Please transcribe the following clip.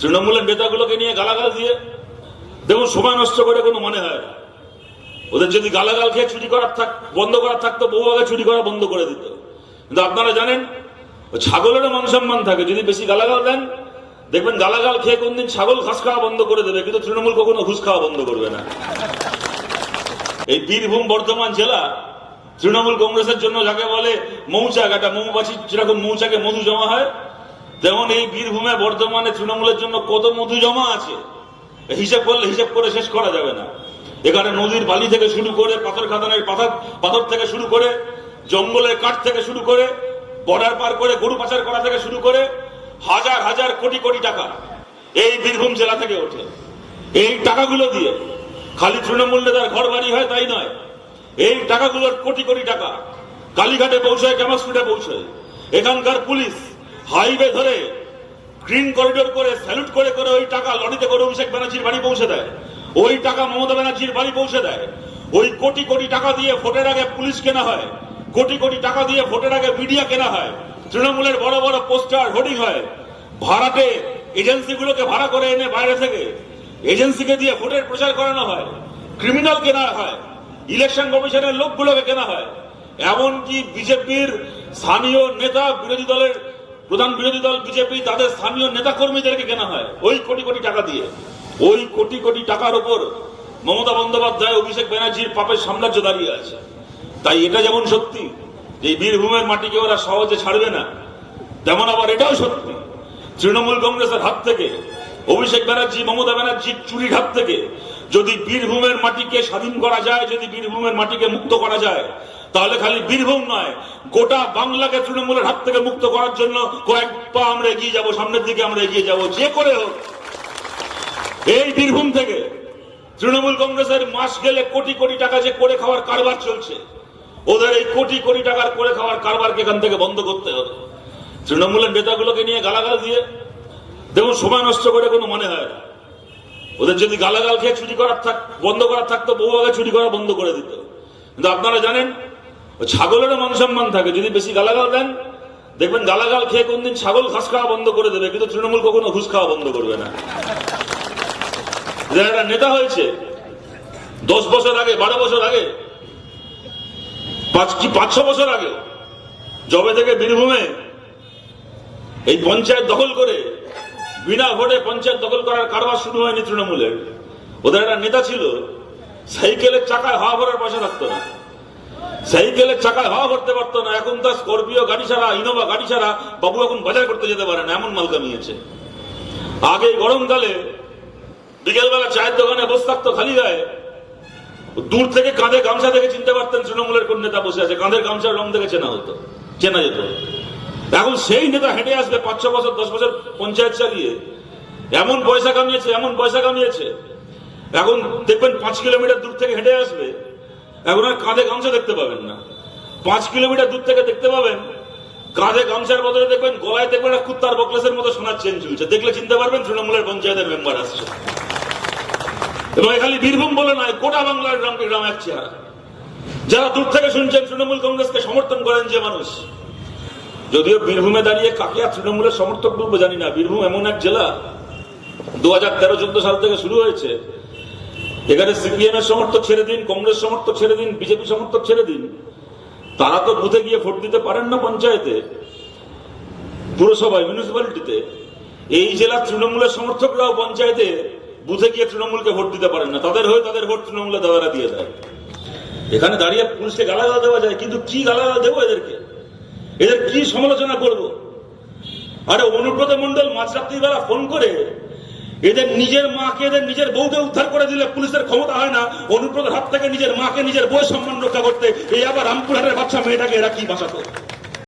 তৃণমূলের নেতাগুলোকে নিয়ে গালাগাল দিয়ে দেখুন সময় নষ্ট করে কোনো মনে হয় না। ওদের যদি গালাগাল খেয়ে চুরি করার থাক, বন্ধ করার থাকতো, বহু আগে চুরি করা বন্ধ করে দিত। কিন্তু আপনারা জানেন ছাগলেরও মান সম্মান থাকে। যদি বেশি গালাগাল দেন, দেখবেন গালাগাল খেয়ে কোনদিন ছাগল ঘাস খাওয়া বন্ধ করে দেবে, কিন্তু তৃণমূল কখনো ঘুষ খাওয়া বন্ধ করবে না। এই বীরভূম বর্ধমান জেলা তৃণমূল কংগ্রেসের জন্য যাকে বলে মৌচাক, একটা মৌমাছি, যেরকম মৌচাকে মধু জমা হয় তেমন এই বীরভূমে বর্ধমানে তৃণমূলের জন্য কত মধু জমা আছে, হিসেব করলে হিসেব করে শেষ করা যাবে না। এখানে নদীর বালি থেকে শুরু করে, পাথর খাদানের পাথর পাথর থেকে শুরু করে, জঙ্গলের কাঠ থেকে শুরু করে, বর্ডার পার করে, গরু পাচার করা থেকে শুরু করে, হাজার হাজার কোটি কোটি টাকা এই বীরভূম জেলা থেকে ওঠে। এই টাকাগুলো দিয়ে, খালি তৃণমূল নেতার ঘর বাড়ি হয় তাই নয়, এই টাকাগুলোর কোটি কোটি টাকা কালীঘাটে পৌঁছায় ক্যামাস্ট্রিটে পৌঁছায়। এখানকার পুলিশ হাইওয়ে ধরে গ্রিন করিডোর করে, স্যালুট করে করে ওই টাকা লরিতে করে অভিষেক ব্যানার্জির বাড়ি পৌঁছে দেয়। ওই টাকা মমতা ব্যানার্জির বাড়ি পৌঁছে দেয়। ওই কোটি কোটি টাকা দিয়ে ভোটের আগে পুলিশ কেনা হয়। কোটি কোটি টাকা দিয়ে ভোটের আগে মিডিয়া কেনা হয়। তৃণমূলের বড় বড় পোস্টার হোর্ডিং হয়। ভাড়াতে এজেন্সিগুলোকে ভাড়া করে এনে বাইরে থেকে এজেন্সিকে দিয়ে ভোটের প্রচার করানো হয়। ক্রিমিনাল কেনা হয়। ইলেকশন কমিশনের লোকগুলোকে কেনা হয়। এমনকি বিজেপির স্থানীয় নেতা বিরোধী দলের প্রধান বিরোধী দল বিজেপি, তাদের স্থানীয় নেতা কর্মীদেরকে কেনা হয় ওই কোটি কোটি টাকা দিয়ে। ওই কোটি কোটি টাকার উপর মমতা বন্দ্যোপাধ্যায়, অভিষেক ব্যানার্জির পাপের সাম্রাজ্য দাঁড়িয়ে আছে। তাই এটা যেমন সত্যি যে বীরভূমের মাটিকে ওরা সহজে ছাড়বে না, তেমন আবার এটাও সত্যি। তৃণমূল কংগ্রেসের হাত থেকে, অভিষেক ব্যানার্জি, মমতা ব্যানার্জির চুরির হাত থেকে যদি বীরভূমের মাটিকে স্বাধীন করা যায়, যদি বীরভূমের মাটিকে মুক্ত করা যায় তাহলে খালি বীরভূম নয়, গোটা বাংলাকে তৃণমূলের হাত থেকে মুক্ত করার জন্য কয়েক পা আমরা এগিয়ে যাব, সামনের দিকে আমরা এগিয়ে যাব, যে করে হোক। এই বীরভূম থেকে তৃণমূল কংগ্রেসের মাস গেলে কোটি কোটি টাকা যে করে খাওয়ার কারবার চলছে, ওদের এই কোটি কোটি টাকার করে খাওয়ার কারবারকে এখান থেকে বন্ধ করতে হবে। তৃণমূলের নেতাগুলোকে নিয়ে গালাগাল দিয়ে, দেখুন, সময় নষ্ট করে কোনো মনে হয় না। ওদের যদি গালাগাল খেয়ে চুরি করার থাক, বন্ধ করার থাকতো বহু আগে চুরি করা বন্ধ করে দিত। কিন্তু আপনারা জানেন ছাগলেরও মান সম্মান থাকে। যদি বেশি গালাগাল দেন, দেখবেন গালাগাল খেয়ে কোনদিন ছাগল ঘাস খাওয়া বন্ধ করে দেবে, কিন্তু তৃণমূল কখনো ঘুষ খাওয়া বন্ধ করবে না। যে একটা নেতা হয়েছে, দশ বছর আগে, বারো বছর আগে, পাঁচ কি, পাঁচ ছ বছর আগে জবে থেকে বীরভূমে এই পঞ্চায়েত দখল করে, বিনা ভোটে পঞ্চায়েত দখল করার কারবার শুরু হয়নি তৃণমূলের। ওদের একটা নেতা ছিল, সাইকেলের চাকায় হাওয়া ভরার পয়সা থাকতো না। সাইকেলের চাকায় হাওয়া ভরতে পারতো না। এখন তার স্করপিও গাড়ি ছাড়া ইনোভা গাড়ি ছাড়া বাবু এখন বাজার করতে যেতে পারে না, এমন মাল কামিয়েছে। আগে গরমকালে বিকেলবেলা চায়ের দোকানে বসে থাকতো খালি গায়ে দূর থেকে কাঁধে গামছা দেখে চিনতে পারতেন তৃণমূলের কোন নেতা বসে আছে। কাঁধের গামছার রং দেখে চেনা হতো, চেনা যেত। এখন সেই নেতা হেঁটে আসবে পাঁচ, ছ বছর, দশ বছর পঞ্চায়েত চালিয়ে এমন পয়সা কামিয়েছে, এমন পয়সা কামিয়েছে। এখন দেখবেন পাঁচ কিলোমিটার দূর থেকে হেঁটে আসবে। এখন কাঁধে গামছা দেখতে পাবেন না। পাঁচ কিলোমিটার দূর থেকে দেখতে পাবেন। কাঁধে গামছার বদলে দেখবেন, গলায় দেখবেন একটা কুত্তার বকলেসের মতো সোনার চেন ঝুলছে। দেখলে চিনতে পারবেন তৃণমূলের পঞ্চায়েতের মেম্বার আসছে। এবং খালি বীরভূম বলে নয়, গোটা বাংলার গ্রামকে গ্রাম এক চেহারা। যারা দূর থেকে শুনছেন, তৃণমূল কংগ্রেসকে সমর্থন করেন যে মানুষ, যদিও বীরভূমে দাঁড়িয়ে কাকে আর তৃণমূলের সমর্থক বলব জানি না। বীরভূম এমন এক জেলা, দু হাজার তেরো চোদ্দ সাল থেকে শুরু হয়েছে। এখানে সিপিএম এর সমর্থক ছেড়ে দিন, কংগ্রেস সমর্থক ছেড়ে দিন, বিজেপি সমর্থক ছেড়ে দিন, তারা তো বুথে গিয়ে ভোট দিতে পারেন না পঞ্চায়েতে, পুরসভায় মিউনিসিপ্যালিটিতে এই জেলার তৃণমূলের সমর্থকরাও পঞ্চায়েতে বুথে গিয়ে তৃণমূলকে ভোট দিতে পারেন না। তাদের হয়ে তাদের ভোট তৃণমূলের দাদারা দিয়ে দেয়। এখানে দাঁড়িয়ে পুলিশকে গালাগাল দেওয়া যায়, কিন্তু কি গালাগাল দেবো এদেরকে? এদের কি সমালোচনা করব? আরে অনুব্রত মন্ডল মাঝরাত্রির বেলা ফোন করে এদের নিজের মাকে, এদের নিজের বউকে উদ্ধার করে দিলে পুলিশের ক্ষমতা হয় না। অনুব্রতের হাত থেকে নিজের মাকে, নিজের বই সম্মান রক্ষা করতে। এই আবার রামপুরহাটের বাচ্চা মেয়েটাকে এরা কি বাঁচাতো?